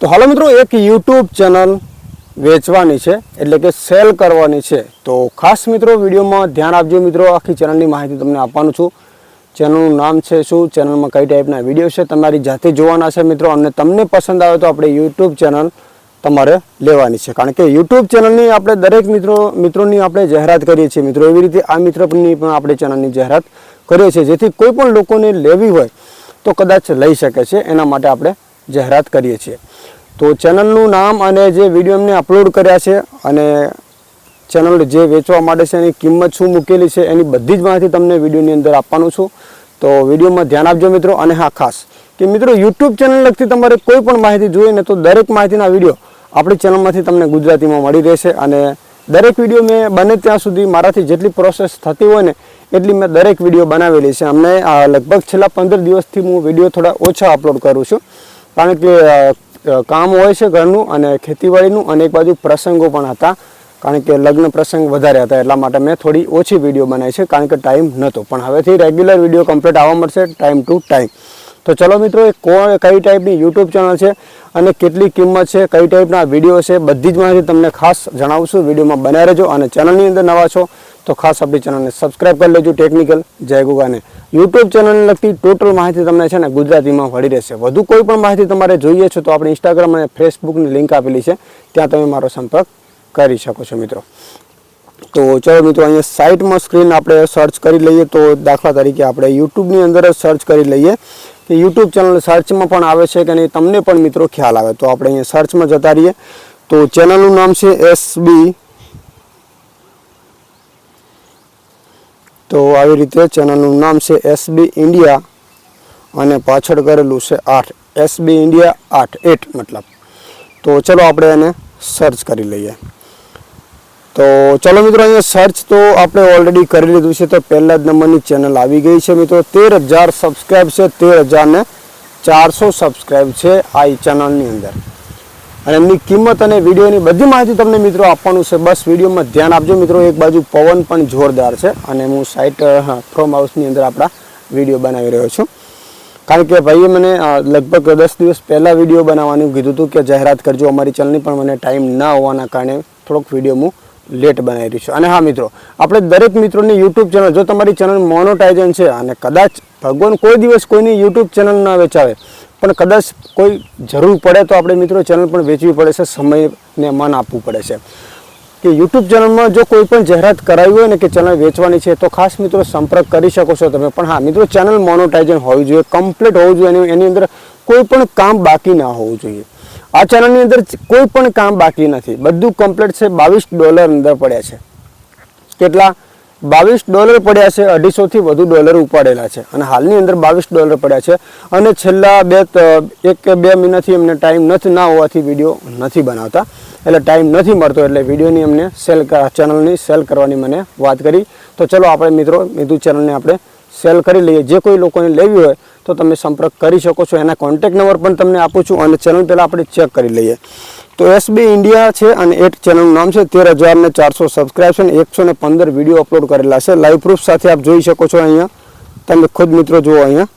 તો હાલો મિત્રો, એક યુટ્યુબ ચેનલ વેચવાની છે, એટલે કે સેલ કરવાની છે. તો ખાસ મિત્રો, વિડીયોમાં ધ્યાન આપજો મિત્રો, આખી ચેનલની માહિતી તમને આપવાનું છું. ચેનલનું નામ છે શું? ચેનલમાં કઈ ટાઈપના વીડિયો છે? તમારી જાતે જોવાના છે મિત્રો, અને તમને પસંદ આવે તો આપણે યુટ્યુબ ચેનલ તમારે લેવાની છે. કારણ કે યુટ્યુબ ચેનલની આપણે દરેક મિત્રો, મિત્રોની આપણે જાહેરાત કરીએ છીએ. મિત્રો, એવી રીતે આ મિત્રની પણ આપણે ચેનલની જાહેરાત કરીએ છીએ. જેથી કોઈ પણ લોકોને લેવી હોય તો કદાચ લઈ શકે છે. એના માટે આપણે જાહેરાત કરીએ છીએ. તો ચેનલનું નામ અને જે વીડિયો એમને અપલોડ કર્યા છે અને ચેનલ જે વેચવા માટે છે એની કિંમત શું મૂકેલી છે એની બધી જ માહિતી તમને વિડીયોની અંદર આપવાનું છું. તો વિડીયોમાં ધ્યાન આપજો મિત્રો અને હા, ખાસ. કે મિત્રો યુટ્યુબ ચેનલ લગતી તમારે કોઈ પણ માહિતી જોઈએ ને તો દરેક માહિતીના વીડિયો આપણી ચેનલમાંથી તમને ગુજરાતીમાં મળી રહેશે અને દરેક વીડિયો મેં બને ત્યાં સુધી મારાથી જેટલી પ્રોસેસ થતી હોય ને એટલી મેં દરેક વીડિયો બનાવેલી છે. અમને લગભગ છેલ્લા પંદર દિવસથી હું વીડિયો થોડા ઓછા અપલોડ કરું છું. કારણ કે કામ હોય છે ઘરનું અને ખેતીવાડીનું, અને એક બાજુ પ્રસંગો પણ હતા. કારણ કે લગ્ન પ્રસંગ વધારે હતા, એટલા માટે મેં થોડી ઓછી વીડિયો બનાવી છે, કારણ કે ટાઈમ નહોતો. પણ હવેથી રેગ્યુલર વીડિયો કમ્પ્લીટ આવવા મળશે, ટાઈમ ટુ ટાઈમ. તો ચલો મિત્રો, એ કોણ કઈ ટાઈપની યુટ્યુબ ચેનલ છે અને કેટલી કિંમત છે, કઈ ટાઈપના વીડિયો છે, બધી જ માહિતી તમને ખાસ જણાવશું. વિડીયોમાં બનાવી રહેજો અને ચેનલની અંદર નવા છો, તો ખાસ આપણી ચેનલને સબસ્ક્રાઇબ કરી લેજો ટેકનિકલ. જય ગુગાને. યુટ્યુબ ચેનલને લગતી ટોટલ માહિતી તમને છે ને ગુજરાતીમાં મળી રહેશે. વધુ કોઈ પણ માહિતી તમારે જોઈએ છે તો આપણે ઇન્સ્ટાગ્રામ અને ફેસબુકની લિંક આપેલી છે. ત્યાં તમે મારો સંપર્ક કરી શકો છો મિત્રો. તો ચલો મિત્રો, અહીંયા સાઇટમાં સ્ક્રીન આપણે સર્ચ કરી લઈએ તો દાખલા તરીકે આપણે યુટ્યુબની અંદર જ સર્ચ કરી લઈએ. કે યુટ્યુબ ચેનલ સર્ચમાં પણ આવે છે કે નહીં, તમને પણ મિત્રો ખ્યાલ આવે. તો આપણે અહીંયા સર્ચમાં જતા રહીએ. તો ચેનલનું નામ છે એસબી તો આવી રીતે ચેનલનું નામ છે એસબી ઇન્ડિયા અને પાછળ કરેલું છે આઠ એસબી ઇન્ડિયા આઠ એટ મતલબ. તો ચલો આપણે એને સર્ચ કરી લઈએ. તો ચલો મિત્રો અહીંયા સર્ચ તો આપણે ઓલરેડી કરી લીધું છે તો પહેલા જ નંબરની ચેનલ આવી ગઈ છે મિત્રો. તેર હજાર સબસ્ક્રાઈબ છે, તેર હજાર ને ચારસો સબસ્ક્રાઈબ છે આ ચેનલની અંદર. અને એમની કિંમત અને વિડીયોની બધી માહિતી તમને મિત્રો આપવાનું છે. બસ વિડીયોમાં ધ્યાન આપજો મિત્રો. એક બાજુ પવન પણ જોરદાર છે અને હું સાઇટ ફ્રોમ હાઉસની અંદર આપણા વીડિયો બનાવી રહ્યો છું. કારણ કે ભાઈએ મને લગભગ દસ દિવસ પહેલાં વીડિયો બનાવવાનું કીધું હતું કે જાહેરાત કરજો, અમારી ચેનલની પણ મને ટાઈમ ના હોવાના કારણે થોડોક વીડિયો હું લેટ બનાવી રહ્યું છું. અને હા મિત્રો, આપણે દરેક મિત્રોની યુટ્યુબ ચેનલ જો તમારી ચેનલ મોનોટાઇઝન છે અને કદાચ ભગવાન કોઈ દિવસ કોઈની યુટ્યુબ ચેનલ ના વેચાવે. પણ કદાચ કોઈ જરૂર પડે તો આપણે મિત્રો ચેનલ પણ વેચવી પડે છે, સમયને મન આપવું પડે છે. કે યુટ્યુબ ચેનલમાં જો કોઈ પણ જાહેરાત કરાવી હોય ને કે ચેનલ વેચવાની છે, તો ખાસ મિત્રો સંપર્ક કરી શકો છો તમે. પણ હા, મિત્રો ચેનલ મોનોટાઇઝન હોવી જોઈએ કમ્પ્લીટ હોવું જોઈએ, એની એની અંદર કોઈ પણ કામ બાકી ના હોવું જોઈએ. આ ચેનલની અંદર કોઈ પણ કામ બાકી નથી. બધું કમ્પ્લીટ છે, બાવીસ ડોલર અંદર પડ્યા છે. કેટલા? બાવીસ ડોલર પડ્યા છે અઢીસોથી વધુ ડોલર ઉપાડેલા છે. અને હાલની અંદર બાવીસ ડોલર પડ્યા છે અને છેલ્લા બે એક કે બે મહિનાથી એમને ટાઈમ નથી, ના હોવાથી વીડિયો નથી બનાવતા. એટલે ટાઈમ નથી મળતો એટલે વિડીયોની એમને સેલ ચેનલની સેલ કરવાની મને વાત કરી. તો ચલો આપણે મિત્રો, મીધુ ચેનલને આપણે સેલ કરી લઈએ. જે કોઈ લોકોને લેવી હોય તો તમે સંપર્ક કરી શકો છો. એના કોન્ટેક નંબર પણ તમને આપું છું અને ચેનલ પહેલાં આપણે ચેક કરી લઈએ. તો એસબી ઇન્ડિયા છે અને એટ ચેનલનું નામ છે તેર હજાર ને ચારસો સબસ્ક્રાઇબ છે અને એકસો ને પંદર વીડિયો અપલોડ કરેલા છે. લાઈવ પ્રૂફ સાથે આપ જોઈ શકો છો અહીંયા. તમે ખુદ મિત્રો જુઓ અહીંયા.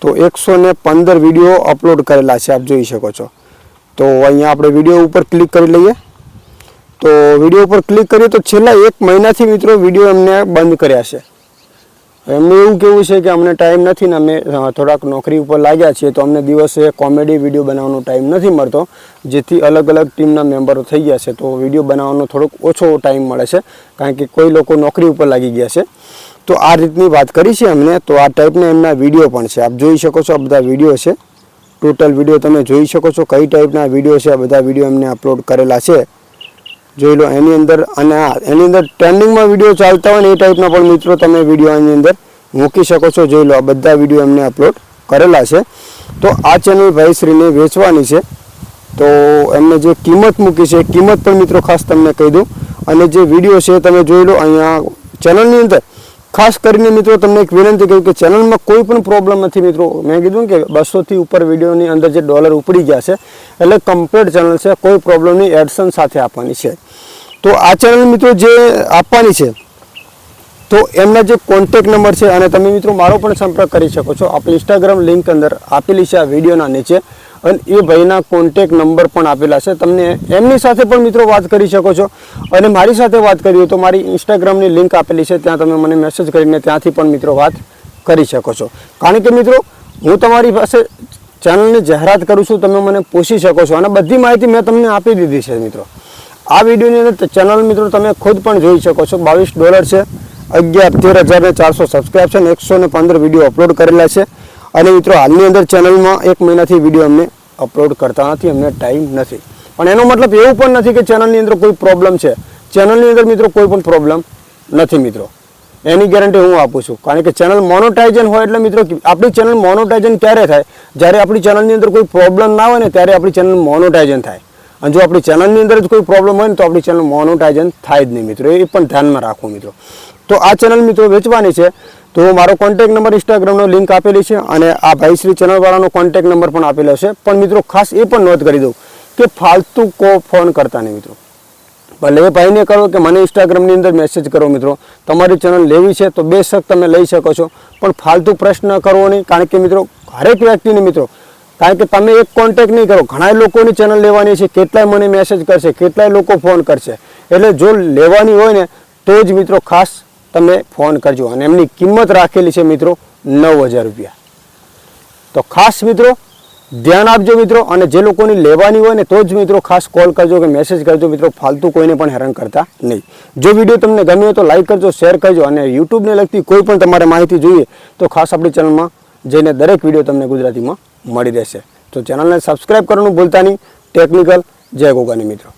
તો એકસો ને પંદર વીડિયો અપલોડ કરેલા છે, આપ જોઈ શકો છો. તો અહીંયા આપણે વીડિયો ઉપર ક્લિક કરી લઈએ. તો વીડિયો ઉપર ક્લિક કરીએ તો છેલ્લા એક મહિનાથી મિત્રો વીડિયો એમને બંધ કર્યા છે. એમનું એવું કેવું છે કે અમને ટાઈમ નથી ને અમે થોડાક નોકરી ઉપર લાગ્યા છીએ તો અમને દિવસે કોમેડી વીડિયો બનાવવાનો ટાઈમ નથી મળતો, જેથી અલગ અલગ ટીમના મેમ્બરો થઈ ગયા છે. તો વીડિયો બનાવવાનો થોડોક ઓછો ટાઈમ મળે છે, કારણ કે કોઈ લોકો નોકરી ઉપર લાગી ગયા છે. તો આ રીતની વાત કરી છે અમને, તો આ ટાઈપના એમના વીડિયો પણ છે. આપ જોઈ શકો છો આ બધા વીડિયો છે. ટોટલ વીડિયો તમે જોઈ શકો છો કઈ ટાઈપના વીડિયો છે, આ બધા વીડિયો એમને અપલોડ કરેલા છે. જોઈ લો, એની અંદર અને આ, એની અંદર ટ્રેન્ડિંગમાં વીડિયો ચાલતા હોય ને એ ટાઈપના પણ મિત્રો તમે વીડિયો એની અંદર મૂકી શકો છો. જોઈ લો, આ બધા વીડિયો એમને અપલોડ કરેલા છે. તો આ ચેનલ ભાઈશ્રીને વેચવાની છે. તો એમને જે કિંમત મૂકી છે, એ કિંમત પણ મિત્રો ખાસ તમને કહી દઉં. અને જે વીડિયો છે તમે જોઈ લો, અહીંયા ચેનલની અંદર ખાસ કરીને મિત્રો તમને એક વિનંતી કહ્યું કે ચેનલમાં કોઈ પણ પ્રોબ્લેમ નથી મિત્રો. મેં કીધું કે બસોથી ઉપર વિડીયોની અંદર જે ડોલર ઉપડી ગયા છે, એટલે કમ્પ્લીટ ચેનલ છે, કોઈ પ્રોબ્લેમ નહીં એડસન સાથે આપવાની છે. તો આ ચેનલ મિત્રો જે આપવાની છે, તો એમના જે કોન્ટેક નંબર છે, અને તમે મિત્રો મારો પણ સંપર્ક કરી શકો છો. આપણે ઇન્સ્ટાગ્રામ લિંક અંદર આપેલી છે આ વિડીયોના નીચે. અને એ ભાઈના કોન્ટેક નંબર પણ આપેલા છે. તમને એમની સાથે પણ મિત્રો વાત કરી શકો છો. અને મારી સાથે વાત કરી હોય તો મારી ઇન્સ્ટાગ્રામની લિંક આપેલી છે. ત્યાં તમે મને મેસેજ કરીને ત્યાંથી પણ મિત્રો વાત કરી શકો છો. કારણ કે મિત્રો, હું તમારી પાસે ચેનલની જાહેરાત કરું છું, તમે મને પૂછી શકો છો. અને બધી માહિતી મેં તમને આપી દીધી છે મિત્રો. આ વિડીયોની અંદર ચેનલ મિત્રો તમે ખુદ પણ જોઈ શકો છો. બાવીસ ડોલર છે. અગિયાર, તેર હજાર ને ચારસો સબસ્ક્રાઈબ છે અને એકસો ને પંદર વીડિયો અપલોડ કરેલા છે. અને મિત્રો, હાલની અંદર ચેનલમાં એક મહિનાથી વીડિયો અમને અપલોડ કરતા નથી, અમને ટાઈમ નથી. પણ એનો મતલબ એવું પણ નથી કે ચેનલની અંદર કોઈ પ્રોબ્લેમ છે. ચેનલની અંદર મિત્રો કોઈ પણ પ્રોબ્લેમ નથી મિત્રો. એની ગેરંટી હું આપું છું. કારણ કે ચેનલ મોનોટાઇઝન હોય એટલે મિત્રો આપણી ચેનલ મોનોટાઇઝન ક્યારે થાય? જ્યારે આપણી ચેનલની અંદર કોઈ પ્રોબ્લેમ ના હોય ને, ત્યારે આપણી ચેનલ મોનોટાઇઝન થાય. અને જો આપણી ચેનલની અંદર જ કોઈ પ્રોબ્લેમ હોય ને, તો આપણી ચેનલ મોનોટાઇઝન થાય જ નહીં મિત્રો. એ પણ ધ્યાનમાં રાખવું મિત્રો. તો આ ચેનલ મિત્રો વેચવાની છે. તો મારો કોન્ટેક નંબર ઇન્સ્ટાગ્રામનો લિંક આપેલી છે અને આ ભાઈ શ્રી ચેનલવાળાનો કોન્ટેક નંબર પણ આપેલો છે. પણ મિત્રો ખાસ એ પણ નોંધ કરી દઉં કે ફાલતુ કો ફોન કરતા નહીં મિત્રો. ભલે એ ભાઈને કરો કે મને ઇન્સ્ટાગ્રામની અંદર મેસેજ કરો મિત્રો. તમારી ચેનલ લેવી છે તો બેશક તમે લઈ શકો છો. પણ ફાલતુ પ્રશ્ન કરવો નહીં, કારણ કે મિત્રો હરેક વ્યક્તિને મિત્રો, કારણ કે તમે એક કોન્ટેક નહીં કરો ઘણા લોકોની ચેનલ લેવાની છે, કેટલાય મને મેસેજ કરશે, કેટલાય લોકો ફોન કરશે. એટલે જો લેવાની હોય ને, તો જ મિત્રો ખાસ તમે ફોન કરજો. અને એમની કિંમત રાખેલી છે મિત્રો નવ હજાર રૂપિયા. તો ખાસ મિત્રો, ધ્યાન આપજો મિત્રો, અને જે લોકોની લેવાની હોય ને તો જ મિત્રો ખાસ કોલ કરજો કે મેસેજ કરજો. મિત્રો, ફાલતુ કોઈને પણ હેરાન કરતા નહીં. જો વીડિયો તમને ગમ્યો તો લાઈક કરજો શેર કરજો, અને યુટ્યુબને લગતી કોઈ પણ તમારે માહિતી જોઈએ તો ખાસ આપણી ચેનલમાં જઈને દરેક વીડિયો તમને ગુજરાતીમાં મળી રહેશે. તો ચેનલને સબસ્ક્રાઈબ કરવાનું ભૂલતા નહીં. ટેકનિકલ જય ગોગાની મિત્રો.